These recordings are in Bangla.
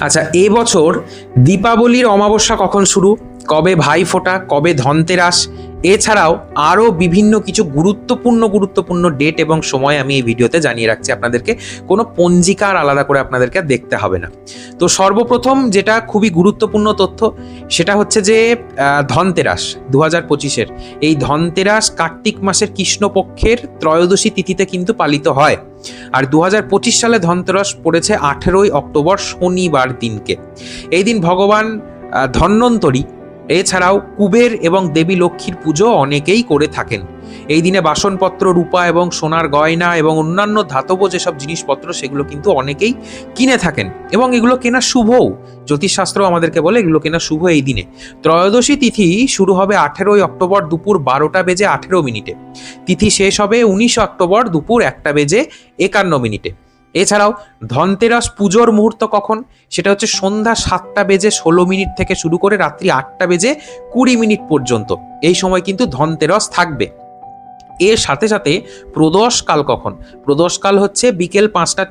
আচ্ছা এবছর দীপাবলির অমাবস্যা কখন শুরু? কবে ভাই ফোটা কবে ধনতেরাস? এছাড়াও আরও বিভিন্ন কিছু গুরুত্বপূর্ণ গুরুত্বপূর্ণ ডেট এবং সময় আমি এই ভিডিওতে জানিয়ে রাখছি আপনাদেরকে। কোনো পঞ্জিকার আলাদা করে আপনাদেরকে দেখতে হবে না। তো সর্বপ্রথম যেটা খুবই গুরুত্বপূর্ণ তথ্য, সেটা হচ্ছে যে ধনতেরাস দু হাজার পঁচিশের। এই ধনতেরাস কার্তিক মাসের কৃষ্ণপক্ষের ত্রয়োদশী তিথিতে কিন্তু পালিত হয়। আর দু পঁচিশ সালে ধনতেরাস পড়েছে আঠেরোই অক্টোবর শনিবার দিনকে। এই দিন ভগবান ধন্বন্তরী এছাড়াও কুবের এবং দেবী লক্ষ্মীর পুজো অনেকেই করে থাকেন। এই দিনে বাসনপত্র, রূপা এবং সোনার গয়না এবং অন্যান্য ধাতব যেসব জিনিসপত্র, সেগুলো কিন্তু অনেকেই কিনে থাকেন এবং এগুলো কেনা শুভও। জ্যোতিষশাস্ত্র আমাদেরকে বলে এগুলো কেনা শুভ এই দিনে। ত্রয়োদশী তিথি শুরু হবে আঠেরোই অক্টোবর দুপুর বারোটা বেজে আঠেরো মিনিটে। তিথি শেষ হবে উনিশ অক্টোবর দুপুর একটা বেজে একান্ন মিনিটে। এছাড়াও ধনতেরাস পুজোর মুহূর্ত কখন? সেটা হচ্ছে সন্ধ্যা সাতটা বেজে ষোলো মিনিট থেকে শুরু করে রাত্রি আটটা বেজে কুড়ি মিনিট পর্যন্ত। এই সময় কিন্তু ধনতেরাস থাকবে। এর সাথে সাথে প্রদোষকাল কখন? প্রদোষকাল হচ্ছে বিকেল পাঁচটা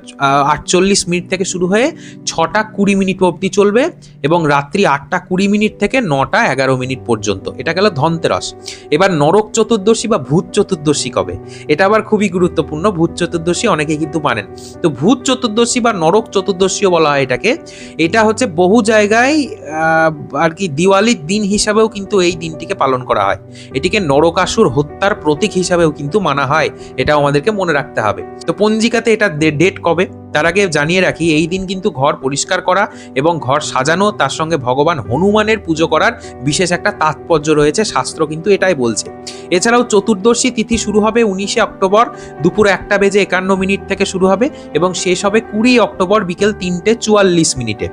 আটচল্লিশ মিনিট থেকে শুরু হয়ে ছটা কুড়ি মিনিট অবধি চলবে এবং রাত্রি আটটা কুড়ি মিনিট থেকে নটা এগারো মিনিট পর্যন্ত। এটা গেল ধনতেরাস। এবার নরক চতুর্দশী বা ভূত চতুর্দশী কবে? এটা আবার খুবই গুরুত্বপূর্ণ। ভূত চতুর্দশী অনেকে কিন্তু মানেন। তো ভূত চতুর্দশী বা নরক চতুর্দশীও বলা হয় এটাকে। এটা হচ্ছে বহু জায়গায় আর কি দিওয়ালির দিন হিসাবেও কিন্তু এই দিনটিকে পালন করা হয়। এটিকে নরকাসুর হত্যার প্রতীক হিসাবেও কিন্তু মানা হয়, এটাও আমাদেরকে মনে রাখতে হবে। তো পঞ্জিকাতে এটা ডেট কবে? তার আগে জানিয়ে রাখি, এই দিন কিন্তু ঘর পরিষ্কার করা এবং ঘর সাজানো, তার সঙ্গে ভগবান হনুমানের পুজো করার বিশেষ একটা তাৎপর্য রয়েছে, শাস্ত্র কিন্তু এটাই বলছে। এছাড়াও চতুর্দশী তিথি শুরু হবে উনিশে অক্টোবর, দুপুর একটা বেজে একান্ন মিনিট থেকে শুরু হবে এবং শেষ হবে কুড়ি অক্টোবর বিকেল তিনটে চুয়াল্লিশ মিনিটে।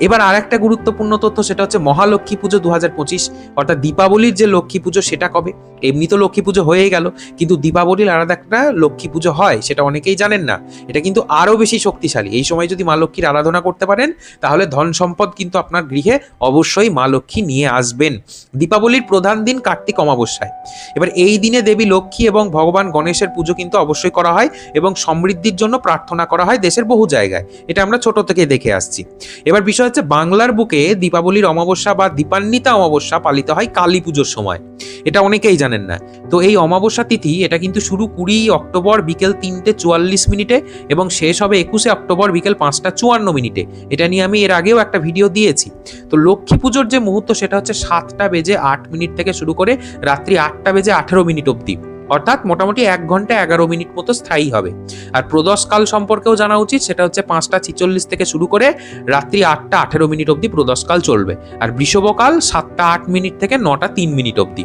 এবার আর একটা গুরুত্বপূর্ণ তথ্য, সেটা হচ্ছে মহালক্ষ্মী পুজো দু হাজার পঁচিশ, অর্থাৎ দীপাবলির যে লক্ষ্মী পুজো, সেটা কবে? এমনি তো লক্ষ্মী পুজো হয়েই গেল, কিন্তু দীপাবলির আলাদা একটা লক্ষ্মী পুজো হয়, সেটা অনেকেই জানেন না। এটা কিন্তু আরও বেশি শক্তিশালী। এই সময় যদি মা লক্ষ্মীর আরাধনা করতে পারেন, তাহলে ধন সম্পদ কিন্তু আপনার গৃহে অবশ্যই মা লক্ষ্মী নিয়ে আসবেন। দীপাবলির প্রধান দিন কার্তিক অমাবস্যায়। এবার এই দিনে দেবী লক্ষ্মী এবং ভগবান গণেশের পুজো কিন্তু অবশ্যই করা হয় এবং সমৃদ্ধির জন্য প্রার্থনা করা হয় দেশের বহু জায়গায়। এটা আমরা ছোট থেকে দেখে আসছি। এবার বিষয় হচ্ছে বাংলার বুকে দীপাবলির অমাবস্যা বা দীপান্বিতা অমাবস্যা পালিত হয় কালী পুজোর সময়। এটা অনেকেই জানেন না। তো এই অমাবস্যা তিথি এটা কিন্তু শুরু কুড়ি অক্টোবর বিকেল তিনটে চুয়াল্লিশ মিনিটে এবং শেষ হবে একুশে অক্টোবর বিকেল পাঁচটা চুয়ান্ন মিনিটে। এটা নিয়ে আমি এর আগেও একটা ভিডিও দিয়েছি। তো লক্ষ্মী পুজোর যে মুহূর্ত সেটা হচ্ছে সাতটা বেজে আট মিনিট থেকে শুরু করে রাত্রি আটটা বেজে আঠেরো মিনিট অবধি। অর্থাৎ মোটামুটি এক ঘণ্টা এগারো মিনিট মতো স্থায়ী হবে। আর প্রদোষকাল সম্পর্কেও জানা উচিত, সেটা হচ্ছে পাঁচটা ছিচল্লিশ থেকে শুরু করে রাত্রি আটটা আঠেরো মিনিট অবধি প্রদোষকাল চলবে। আর বৃষভকাল সাতটা আট মিনিট থেকে নটা তিন মিনিট অবধি।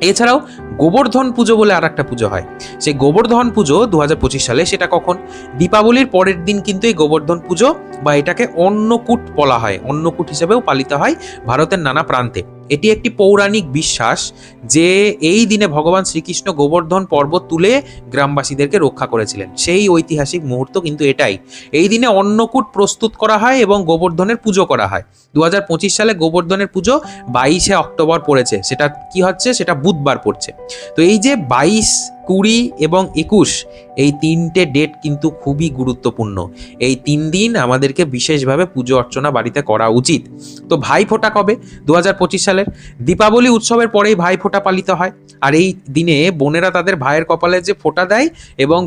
এছাড়াও গোবর্ধন পুজো বলে আর একটা পুজো হয়। সেই গোবর্ধন পুজো দু হাজার পঁচিশ সালে, সেটা কখন? দীপাবলির পরের দিন কিন্তু এই গোবর্ধন পুজো বা এটাকে অন্নকূট বলা হয়। অন্নকূট হিসেবেও পালিত হয় ভারতের নানা প্রান্তে। এটি একটি পৌরাণিক বিশ্বাস যে এই দিনে ভগবান শ্রীকৃষ্ণ গোবর্ধন পর্বত তুলে গ্রামবাসীদেরকে রক্ষা করেছিলেন। সেই ঐতিহাসিক মুহূর্ত কিন্তু এটাই। এই দিনে অন্নকূট প্রস্তুত করা হয় এবং গোবর্ধনের পুজো করা হয়। দু হাজার পঁচিশ সালে গোবর্ধনের পুজো বাইশে অক্টোবর পড়েছে। সেটা কি হচ্ছে? সেটা বুধবার পড়ছে। তো এই যে বাইশ কুড়ি এবং একুশ, এই তিনটে ডেট কিন্তু খুবই গুরুত্বপূর্ণ। এই তিন দিন আমাদেরকে বিশেষভাবে পুজো অর্চনা বাড়িতে করা উচিত। তো ভাই ফোঁটা কবে? দু হাজার পঁচিশ সালের। দীপাবলি উৎসবের পরেই ভাই ফোঁটা পালিত হয়। আর এই দিনে বোনেরা তাদের ভাইয়ের কপালে যে ফোঁটা দেয় এবং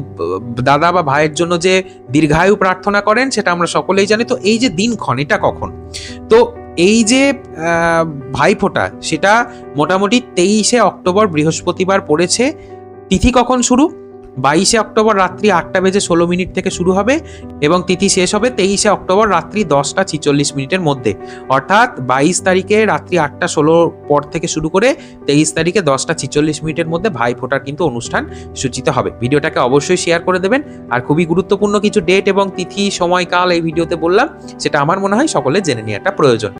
দাদা বা ভাইয়ের জন্য যে দীর্ঘায়ু প্রার্থনা করেন, সেটা আমরা সকলেই জানি। তো এই যে দিনক্ষণ এটা কখন? তো এই যে ভাইফোঁটা সেটা মোটামুটি তেইশে অক্টোবর বৃহস্পতিবার পড়েছে। তিথি কখন শুরু? বাইশে অক্টোবর রাত্রি আটটা বেজে ষোলো মিনিট থেকে শুরু হবে এবং তিথি শেষ হবে তেইশে অক্টোবর রাত্রি দশটা ছিচল্লিশ মিনিটের মধ্যে। অর্থাৎ বাইশ তারিখে রাত্রি আটটা ষোলো পর থেকে শুরু করে তেইশ তারিখে দশটা ছিচল্লিশ মিনিটের মধ্যে ভাই ফোটার কিন্তু অনুষ্ঠান সূচিত হবে। ভিডিওটাকে অবশ্যই শেয়ার করে দেবেন। আর খুবই গুরুত্বপূর্ণ কিছু ডেট এবং তিথি, সময়কাল এই ভিডিওতে বললাম, সেটা আমার মনে হয় সকলে জেনে নেওয়াটা প্রয়োজন।